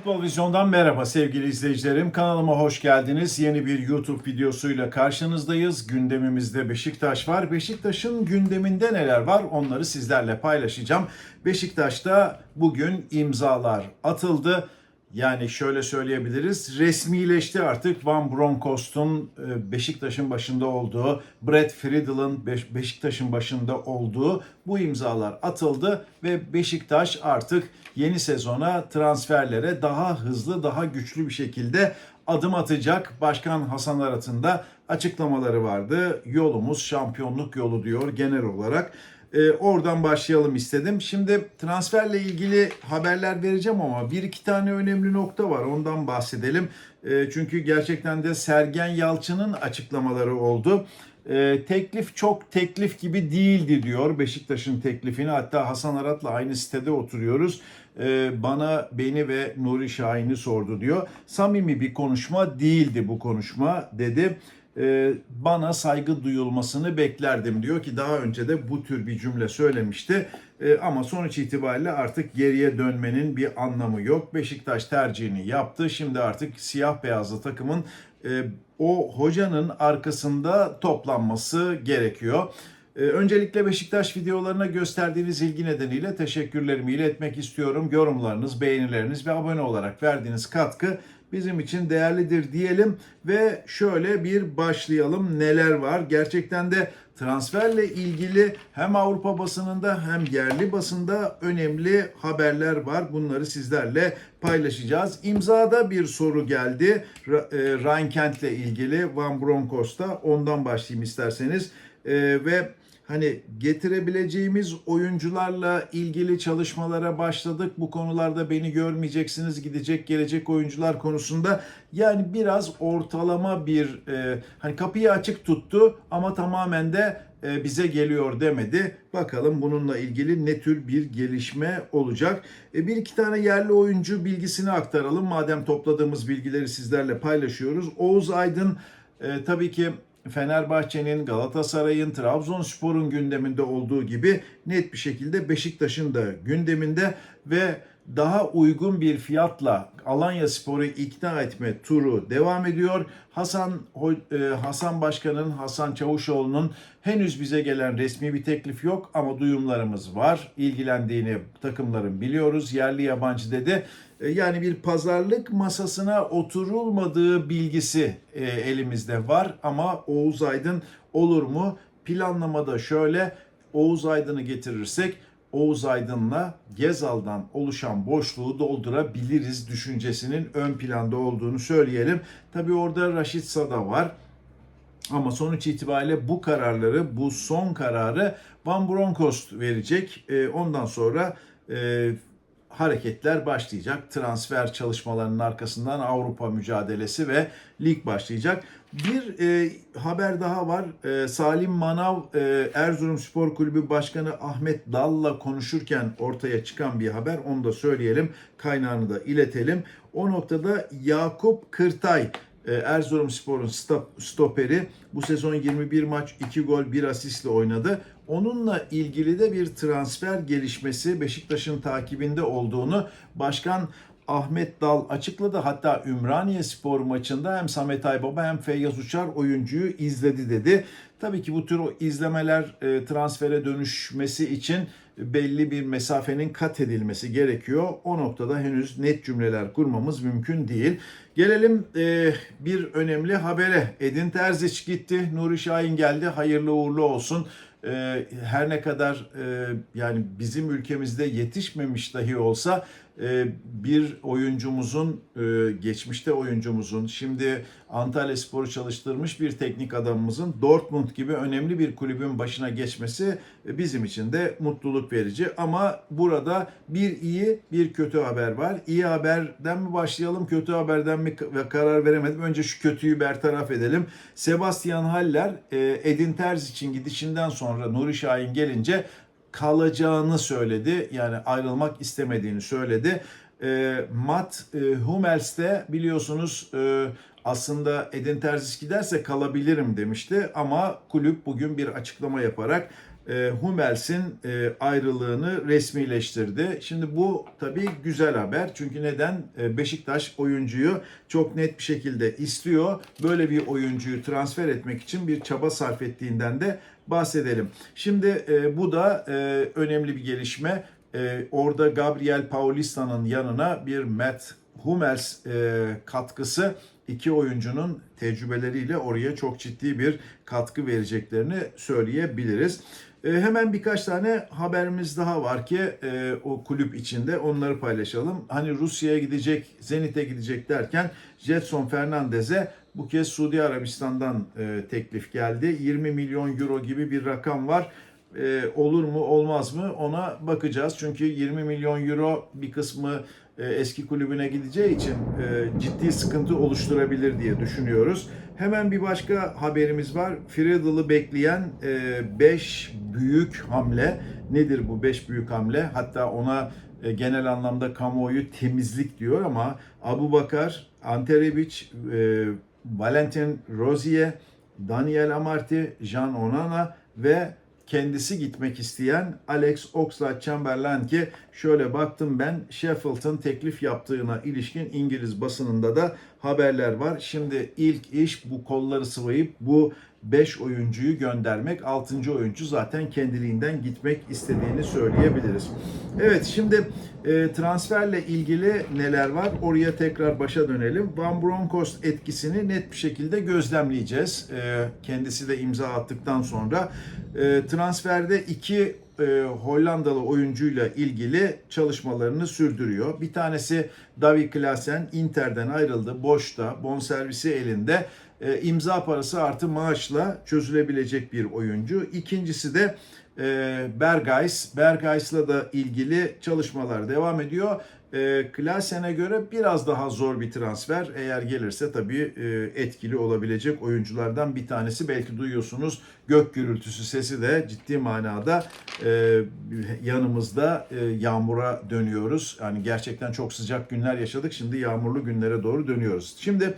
Futbol Vizyon'dan merhaba sevgili izleyicilerim. Kanalıma hoş geldiniz. Yeni bir YouTube videosuyla karşınızdayız. Gündemimizde Beşiktaş var. Beşiktaş'ın gündeminde neler var onları sizlerle paylaşacağım. Beşiktaş'ta bugün imzalar atıldı. Yani şöyle söyleyebiliriz. Resmileşti artık Van Bronckhorst'un e, Beşiktaş'ın başında olduğu, Brad Friedel'ın Beş- Beşiktaş'ın başında olduğu bu imzalar atıldı ve Beşiktaş artık yeni sezona transferlere daha hızlı, daha güçlü bir şekilde adım atacak. Başkan Hasan Arat'ın da açıklamaları vardı. Yolumuz şampiyonluk yolu diyor genel olarak. Ee, oradan başlayalım istedim. Şimdi transferle ilgili haberler vereceğim ama bir iki tane önemli nokta var. Ondan bahsedelim. Ee, çünkü gerçekten de Sergen Yalçın'ın açıklamaları oldu. Ee, teklif çok teklif gibi değildi diyor Beşiktaş'ın teklifini. Hatta Hasan Arat'la aynı sitede oturuyoruz. Ee, bana beni ve Nuri Şahin'i sordu diyor. Samimi bir konuşma değildi bu konuşma dedi e, bana saygı duyulmasını beklerdim diyor ki daha önce de bu tür bir cümle söylemişti. E, ama sonuç itibariyle artık geriye dönmenin bir anlamı yok. Beşiktaş tercihini yaptı. Şimdi artık siyah beyazlı takımın e, o hocanın arkasında toplanması gerekiyor. Ee, Öncelikle Beşiktaş videolarına gösterdiğiniz ilgi nedeniyle teşekkürlerimi iletmek istiyorum. Yorumlarınız, beğenileriniz ve abone olarak verdiğiniz katkı bizim için değerlidir diyelim ve şöyle bir başlayalım. Neler var? Gerçekten de transferle ilgili hem Avrupa basınında hem yerli basında önemli haberler var. Bunları sizlerle paylaşacağız. İmzada bir soru geldi. Ra- e, Ryan Kent'le ilgili Van Bronckhorst'ta. Ondan başlayayım isterseniz. E, ve hani getirebileceğimiz oyuncularla ilgili çalışmalara başladık. Bu konularda beni görmeyeceksiniz gidecek gelecek oyuncular konusunda. Yani biraz ortalama bir e, hani kapıyı açık tuttu ama tamamen de e, bize geliyor demedi. Bakalım bununla ilgili ne tür bir gelişme olacak. E, bir iki tane yerli oyuncu bilgisini aktaralım. Madem topladığımız bilgileri sizlerle paylaşıyoruz. Oğuz Aydın e, tabii ki Fenerbahçe'nin, Galatasaray'ın, Trabzonspor'un gündeminde olduğu gibi net bir şekilde Beşiktaş'ın da gündeminde ve daha uygun bir fiyatla Alanya Spor'u ikna etme turu devam ediyor. Hasan e, Hasan Başkan'ın, Hasan Çavuşoğlu'nun henüz bize gelen resmi bir teklif yok ama duyumlarımız var. İlgilendiğini takımların biliyoruz. Yerli yabancı dedi. E, Yani bir pazarlık masasına oturulmadığı bilgisi e, elimizde var ama Oğuz Aydın olur mu? Planlamada şöyle Oğuz Aydın'ı getirirsek Oğuz Aydın'la Gezal'dan oluşan boşluğu doldurabiliriz düşüncesinin ön planda olduğunu söyleyelim. Tabii orada Raşit Sada var. Ama sonuç itibariyle bu kararları, bu son kararı Van Bronckhorst verecek. E, ondan sonra e, hareketler başlayacak. Transfer çalışmalarının arkasından Avrupa mücadelesi ve lig başlayacak. Bir e, haber daha var. E, Salim Manav e, Erzurum Spor Kulübü Başkanı Ahmet Dal'la konuşurken ortaya çıkan bir haber. Onu da söyleyelim. Kaynağını da iletelim. O noktada Yakup Kırtay e, Erzurumspor'un stop, stoperi bu sezon 21 maç 2 gol 1 asistle oynadı. Onunla ilgili de bir transfer gelişmesi Beşiktaş'ın takibinde olduğunu Başkan Ahmet Dal açıkladı. Hatta Ümraniye Spor maçında hem Samet Aybaba hem Feyyaz Uçar oyuncuyu izledi dedi. Tabii ki bu tür izlemeler e, transfere dönüşmesi için belli bir mesafenin kat edilmesi gerekiyor. O noktada henüz net cümleler kurmamız mümkün değil. Gelelim e, bir önemli habere. Edin Terzic gitti, Nuri Şahin geldi. Hayırlı uğurlu olsun. E, her ne kadar e, yani bizim ülkemizde yetişmemiş dahi olsa e, bir oyuncumuzun e, geçmişte oyuncumuzun şimdi Antalya Spor'u çalıştırmış bir teknik adamımızın Dortmund gibi önemli bir kulübün başına geçmesi e, bizim için de mutluluk verici ama burada bir iyi bir kötü haber var. İyi haberden mi başlayalım kötü haberden mi ve karar veremedim. Önce şu kötüyü bertaraf edelim. Sebastian Haller e, Edin Terzic'in gidişinden sonra Nuri Şahin gelince kalacağını söyledi. Yani ayrılmak istemediğini söyledi. E, Matt e, Hummels de biliyorsunuz e, aslında Edin Terzic giderse kalabilirim demişti ama kulüp bugün bir açıklama yaparak e, Hummels'in e, ayrılığını resmileştirdi. Şimdi bu tabii güzel haber. Çünkü neden? E, Beşiktaş oyuncuyu çok net bir şekilde istiyor. Böyle bir oyuncuyu transfer etmek için bir çaba sarf ettiğinden de bahsedelim. Şimdi e, bu da e, önemli bir gelişme. E, orada Gabriel Paulista'nın yanına bir Matt Hummels e, katkısı iki oyuncunun tecrübeleriyle oraya çok ciddi bir katkı vereceklerini söyleyebiliriz. E, hemen birkaç tane haberimiz daha var ki e, o kulüp içinde onları paylaşalım. Hani Rusya'ya gidecek, Zenit'e gidecek derken Jetson Fernandez'e bu kez Suudi Arabistan'dan e, teklif geldi. 20 milyon euro gibi bir rakam var. E, olur mu olmaz mı ona bakacağız. Çünkü 20 milyon euro bir kısmı e, eski kulübüne gideceği için e, ciddi sıkıntı oluşturabilir diye düşünüyoruz. Hemen bir başka haberimiz var. Friedel'ı bekleyen 5 büyük hamle. Nedir bu 5 büyük hamle? Hatta ona e, genel anlamda kamuoyu temizlik diyor ama Abu Bakar, Ante Rebic, e, Valentin Rozier, Daniel Amarty, Jean Onana ve kendisi gitmek isteyen Alex Oxlade-Chamberlain ki şöyle baktım ben Sheffield'ın teklif yaptığına ilişkin İngiliz basınında da haberler var. Şimdi ilk iş bu kolları sıvayıp bu 5 oyuncuyu göndermek. 6. oyuncu zaten kendiliğinden gitmek istediğini söyleyebiliriz. Evet şimdi e, transferle ilgili neler var? Oraya tekrar başa dönelim. Van Bronckhorst etkisini net bir şekilde gözlemleyeceğiz. E, kendisi de imza attıktan sonra. E, transferde iki e, Hollandalı oyuncuyla ilgili çalışmalarını sürdürüyor. Bir tanesi David Klaassen Inter'den ayrıldı. Boşta, bonservisi elinde. E, imza parası artı maaşla çözülebilecek bir oyuncu. İkincisi de e, Bergays. Bergays'la da ilgili çalışmalar devam ediyor. E, Klasen'e göre biraz daha zor bir transfer. Eğer gelirse tabii e, etkili olabilecek oyunculardan bir tanesi. Belki duyuyorsunuz gök gürültüsü sesi de ciddi manada e, yanımızda e, yağmura dönüyoruz. Yani gerçekten çok sıcak günler yaşadık. Şimdi yağmurlu günlere doğru dönüyoruz. Şimdi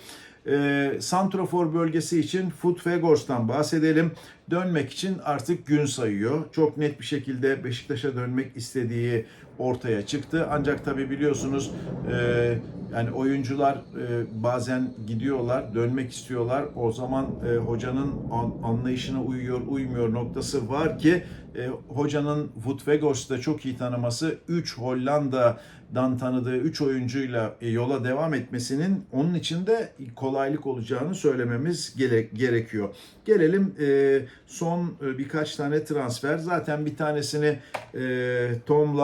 e, Santrofor bölgesi için Foot Fegors'tan bahsedelim. Dönmek için artık gün sayıyor. Çok net bir şekilde Beşiktaş'a dönmek istediği ortaya çıktı. Ancak tabii biliyorsunuz e, yani oyuncular e, bazen gidiyorlar, dönmek istiyorlar. O zaman e, hocanın an, anlayışına uyuyor, uymuyor noktası var ki e, hocanın da çok iyi tanıması 3 Hollanda'dan tanıdığı 3 oyuncuyla e, yola devam etmesinin onun için de kolaylık olacağını söylememiz gere- gerekiyor. Gelelim e, son e, birkaç tane transfer. Zaten bir tanesini e, Tom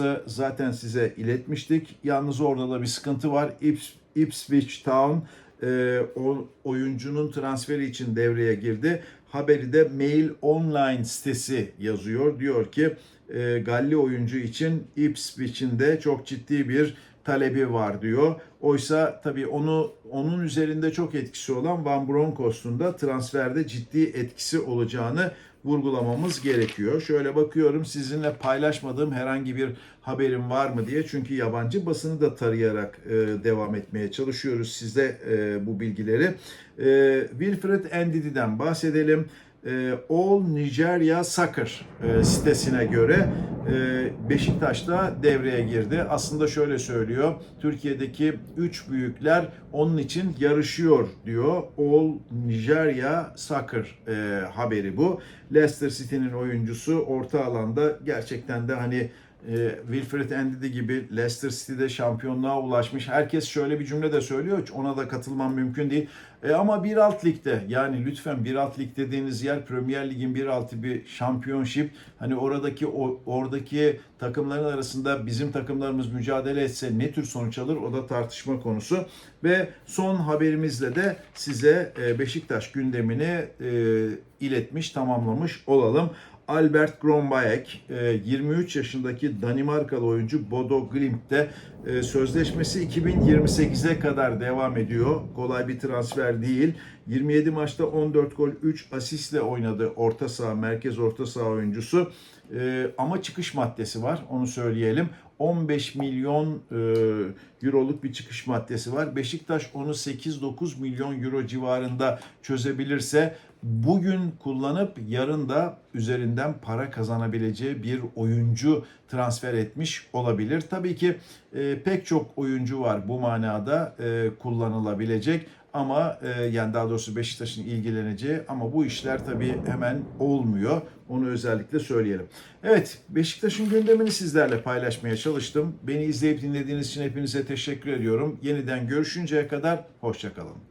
Lawrence'ı zaten size iletmiştik. Yalnız orada da bir sıkıntı var. Ips, Ipswich Town e, o oyuncunun transferi için devreye girdi. Haberi de Mail Online sitesi yazıyor. Diyor ki e, Galli oyuncu için Ipswich'in de çok ciddi bir talebi var diyor. Oysa tabii onu onun üzerinde çok etkisi olan Van Bronckhorst'un da transferde ciddi etkisi olacağını vurgulamamız gerekiyor. Şöyle bakıyorum sizinle paylaşmadığım herhangi bir haberim var mı diye. Çünkü yabancı basını da tarayarak e, devam etmeye çalışıyoruz size e, bu bilgileri. E, Wilfred Ndidi'den bahsedelim. E, All Nigeria Soccer e, sitesine göre e, Beşiktaş'ta devreye girdi. Aslında şöyle söylüyor. Türkiye'deki üç büyükler onun için yarışıyor diyor. All Nigeria Soccer e, haberi bu. Leicester City'nin oyuncusu orta alanda gerçekten de hani e, Wilfred Ndidi gibi Leicester City'de şampiyonluğa ulaşmış. Herkes şöyle bir cümle de söylüyor. Ona da katılmam mümkün değil. E, ama bir alt ligde yani lütfen bir alt lig dediğiniz yer Premier Lig'in bir altı bir şampiyonşip. Hani oradaki o, oradaki takımların arasında bizim takımlarımız mücadele etse ne tür sonuç alır o da tartışma konusu. Ve son haberimizle de size e, Beşiktaş gündemini e, iletmiş, tamamlamış olalım. Albert Grombayek, 23 yaşındaki Danimarkalı oyuncu Bodo Glimt'te e, sözleşmesi 2028'e kadar devam ediyor. Kolay bir transfer değil. 27 maçta 14 gol 3 asistle oynadı orta saha, merkez orta saha oyuncusu. E, ama çıkış maddesi var onu söyleyelim. 15 milyon e, euroluk bir çıkış maddesi var. Beşiktaş onu 8-9 milyon euro civarında çözebilirse bugün kullanıp yarın da üzerinden para kazanabileceği bir oyuncu transfer etmiş olabilir. Tabii ki e, pek çok oyuncu var bu manada e, kullanılabilecek ama e, yani daha doğrusu Beşiktaş'ın ilgileneceği ama bu işler tabii hemen olmuyor. Onu özellikle söyleyelim. Evet Beşiktaş'ın gündemini sizlerle paylaşmaya çalıştım. Beni izleyip dinlediğiniz için hepinize teşekkür ediyorum. Yeniden görüşünceye kadar hoşçakalın.